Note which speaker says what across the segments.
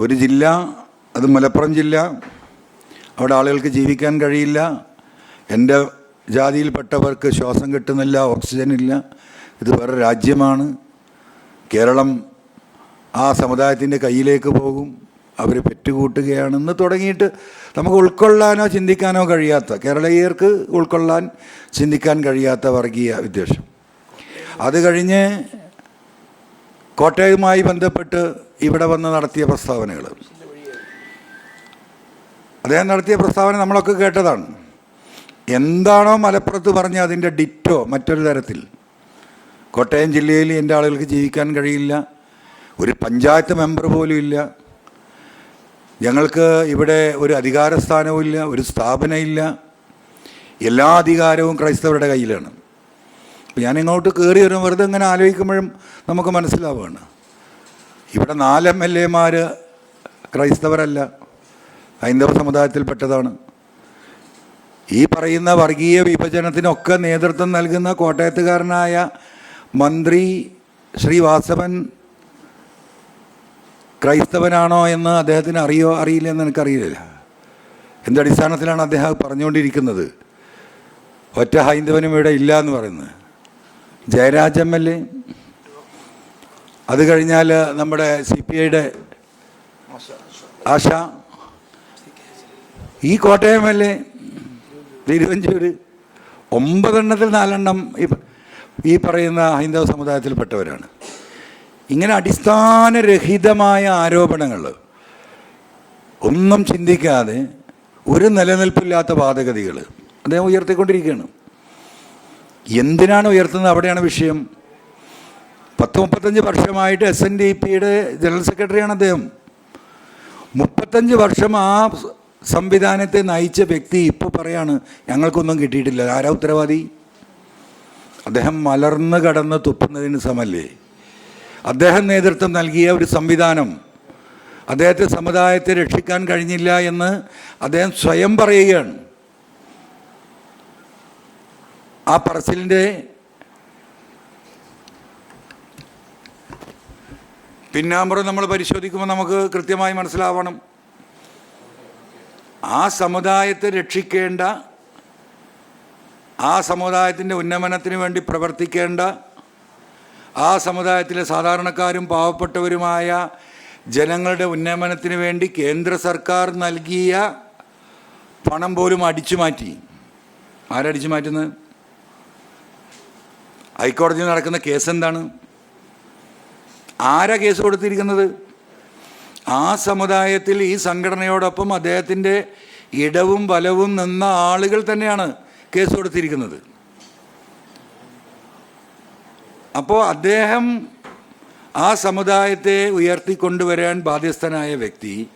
Speaker 1: ഒരു ജില്ല അത് മലപ്പുറം ജില്ല. അവിടെ ആളുകൾക്ക് ജീവിക്കാൻ കഴിയില്ല. എന്റെ ജാതിയിൽപ്പെട്ടവർക്ക് ശ്വാസം കിട്ടുന്നില്ല ഓക്സിജൻ ഇല്ല. ഇത് വേറെ രാജ്യമാണ്. കേരളം ആ സമുദായത്തിന്റെ കയ്യിലേക്ക് പോകും. അവർ പെറ്റുകൂട്ടുകയാണെന്ന് തുടങ്ങിയിട്ട് നമുക്ക് ഉൾക്കൊള്ളാനോ ചിന്തിക്കാനോ കഴിയാത്ത കേരളീയർക്ക് ഉൾക്കൊള്ളാൻ ചിന്തിക്കാൻ കഴിയാത്ത വർഗീയ വിദ്വേഷം. അത് കഴിഞ്ഞ് കോട്ടയവുമായി ബന്ധപ്പെട്ട് ഇവിടെ വന്ന് നടത്തിയ പ്രസ്താവനകൾ. അദ്ദേഹം നടത്തിയ പ്രസ്താവന നമ്മളൊക്കെ കേട്ടതാണ്. എന്താണോ മലപ്പുറത്ത് പറഞ്ഞ അതിന്റെ ഡിറ്റോ മറ്റൊരു തരത്തിൽ. കോട്ടയം ജില്ലയിൽ എന്റെ ആളുകൾക്ക് ജീവിക്കാൻ കഴിയില്ല. ഒരു പഞ്ചായത്ത് മെമ്പർ പോലും ഇല്ല. ഞങ്ങൾക്ക് ഇവിടെ ഒരു അധികാര സ്ഥാനവും ഇല്ല ഒരു സ്ഥാപനമില്ല എല്ലാ അധികാരവും ക്രൈസ്തവരുടെ കയ്യിലാണ്. അപ്പം ഞാൻ ഇങ്ങോട്ട് കയറി വരും വെറുതെ ഇങ്ങനെ ആലോചിക്കുമ്പോഴും നമുക്ക് മനസ്സിലാവുകയാണ് ഇവിടെ നാല് എം എൽ എമാർ ക്രൈസ്തവരല്ല ഹൈന്ദവ സമുദായത്തിൽപ്പെട്ടതാണ്. ഈ പറയുന്ന വർഗീയ വിഭജനത്തിനൊക്കെ നേതൃത്വം നൽകുന്ന കോട്ടയത്തുകാരനായ മന്ത്രി ശ്രീ വാസവൻ ക്രൈസ്തവനാണോ എന്ന് അദ്ദേഹത്തിന് അറിയോ അറിയില്ല എന്ന് എനിക്കറിയില്ല. എന്തടിസ്ഥാനത്തിലാണ് അദ്ദേഹം പറഞ്ഞുകൊണ്ടിരിക്കുന്നത്? ഒറ്റ ഹൈന്ദവനും ഇവിടെ ഇല്ല എന്ന് പറയുന്നത്. ജയരാജ് എം എൽ എ അത് കഴിഞ്ഞാൽ നമ്മുടെ സി പി ഐയുടെ ആശ. ഈ കോട്ടയം എൽ എ തിരുവഞ്ചൂര് ഒമ്പതെണ്ണത്തിൽ നാലെണ്ണം ഈ ഈ പറയുന്ന ഹൈന്ദവ സമുദായത്തിൽപ്പെട്ടവരാണ്. ഇങ്ങനെ അടിസ്ഥാനരഹിതമായ ആരോപണങ്ങൾ ഒന്നും ചിന്തിക്കാതെ ഒരു നിലനിൽപ്പില്ലാത്ത വാദഗതികൾ അദ്ദേഹം ഉയർത്തിക്കൊണ്ടിരിക്കുകയാണ്. എന്തിനാണ് ഉയർത്തുന്നത്? അവിടെയാണ് വിഷയം. പത്ത് മുപ്പത്തഞ്ച് വർഷമായിട്ട് എസ് എൻ ഡി പിയുടെ ജനറൽ സെക്രട്ടറിയാണ് അദ്ദേഹം. മുപ്പത്തഞ്ച് വർഷം ആ സംവിധാനത്തെ നയിച്ച വ്യക്തി ഇപ്പോൾ പറയാണ് ഞങ്ങൾക്കൊന്നും കിട്ടിയിട്ടില്ല. ആരാ ഉത്തരവാദി? അദ്ദേഹം മലർന്ന് കടന്ന് തുപ്പുന്നതിന് സമല്ലേ? അദ്ദേഹം നേതൃത്വം നൽകിയ ഒരു സംവിധാനം അദ്ദേഹത്തെ സമുദായത്തെ രക്ഷിക്കാൻ കഴിഞ്ഞില്ല എന്ന് അദ്ദേഹം സ്വയം പറയുകയാണ്. ആ പറച്ചിലിന്റെ പിന്നാമ്പുറം നമ്മൾ പരിശോധിക്കുമ്പോൾ നമുക്ക് കൃത്യമായി മനസ്സിലാവണം. ആ സമുദായത്തെ രക്ഷിക്കേണ്ട ആ സമുദായത്തിന്റെ ഉന്നമനത്തിന് വേണ്ടി പ്രവർത്തിക്കേണ്ട ആ സമുദായത്തിലെ സാധാരണക്കാരും പാവപ്പെട്ടവരുമായ ജനങ്ങളുടെ ഉന്നമനത്തിന് വേണ്ടി കേന്ദ്ര സർക്കാർ നൽകിയ പണം പോലും അടിച്ചു മാറ്റി. ആരടിച്ചു മാറ്റുന്നത്? ഹൈക്കോടതിയിൽ നടക്കുന്ന കേസ് എന്താണ്? ആരാ കേസ് കൊടുത്തിരിക്കുന്നത്? ആ സമുദായത്തിൽ ഈ സംഘടനയോടൊപ്പം അദ്ദേഹത്തിന്റെ ഇടവും വലവും നിന്ന ആളുകൾ തന്നെയാണ് കേസ് കൊടുത്തിരിക്കുന്നത്. അപ്പോൾ അദ്ദേഹം ആ സമുദായത്തെ ഉയർത്തിക്കൊണ്ടുവരാൻ ബാധ്യസ്ഥനായ വ്യക്തി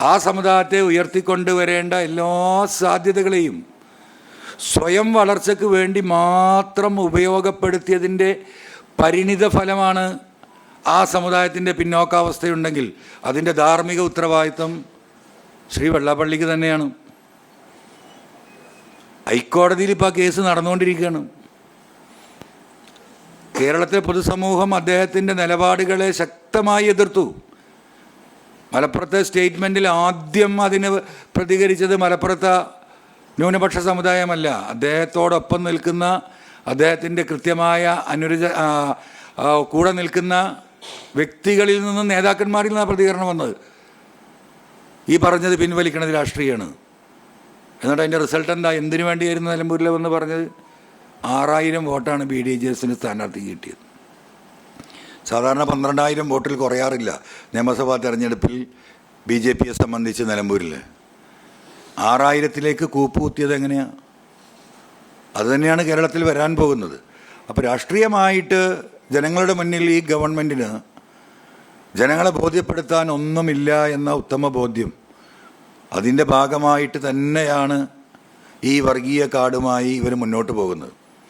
Speaker 1: ആ സമുദായത്തെ ഉയർത്തിക്കൊണ്ടുവരേണ്ട എല്ലാ സാധ്യതകളെയും സ്വയം വളർച്ചയ്ക്ക് വേണ്ടി മാത്രം ഉപയോഗപ്പെടുത്തിയതിന്റെ പരിണിത ഫലമാണ് ആ സമുദായത്തിന്റെ പിന്നോക്കാവസ്ഥയുണ്ടെങ്കിൽ അതിന്റെ ധാർമ്മിക ഉത്തരവാദിത്വം ശ്രീ വെള്ളാപ്പള്ളിക്ക് തന്നെയാണ്. ഹൈക്കോടതിയിൽ ഇപ്പോൾ ആ കേസ് നടന്നുകൊണ്ടിരിക്കുകയാണ്. കേരളത്തിലെ പൊതുസമൂഹം അദ്ദേഹത്തിന്റെ നിലപാടുകളെ ശക്തമായി എതിർത്തു. മലപ്പുറത്തെ സ്റ്റേറ്റ്മെന്റിൽ ആദ്യം അതിന് പ്രതികരിച്ചത് മലപ്പുറത്തെ ന്യൂനപക്ഷ സമുദായമല്ല. അദ്ദേഹത്തോടൊപ്പം നിൽക്കുന്ന അദ്ദേഹത്തിന്റെ കൃത്യമായ അനുരജ കൂടെ നിൽക്കുന്ന വ്യക്തികളിൽ നിന്നും നേതാക്കന്മാരിൽ നിന്നാണ് പ്രതികരണം വന്നത്. ഈ പറഞ്ഞത് പിൻവലിക്കണത് രാഷ്ട്രീയമാണ് എന്നിട്ട് അതിന്റെ റിസൾട്ട് എന്താ? എന്തിനു വേണ്ടിയായിരുന്നു നിലമ്പൂരിൽ വന്ന് പറഞ്ഞത്? ആറായിരം വോട്ടാണ് ബി ഡി ജെ എസിന് സ്ഥാനാർത്ഥി കിട്ടിയത്. സാധാരണ പന്ത്രണ്ടായിരം വോട്ടിൽ കുറയാറില്ല നിയമസഭാ തെരഞ്ഞെടുപ്പിൽ ബി ജെ പിയെ സംബന്ധിച്ച് നിലമ്പൂരിൽ ആറായിരത്തിലേക്ക് കൂപ്പ് കുത്തിയത് എങ്ങനെയാണ് അതുതന്നെയാണ് കേരളത്തിൽ വരാൻ പോകുന്നത്. അപ്പോൾ രാഷ്ട്രീയമായിട്ട് ജനങ്ങളുടെ മുന്നിൽ ഈ ഗവൺമെന്റിന് ജനങ്ങളെ ബോധ്യപ്പെടുത്താൻ ഒന്നുമില്ല എന്ന ഉത്തമ ബോധ്യം അതിന്റെ ഭാഗമായിട്ട് തന്നെയാണ് ഈ വർഗീയ കാർഡുമായി ഇവർ മുന്നോട്ട് പോകുന്നത്.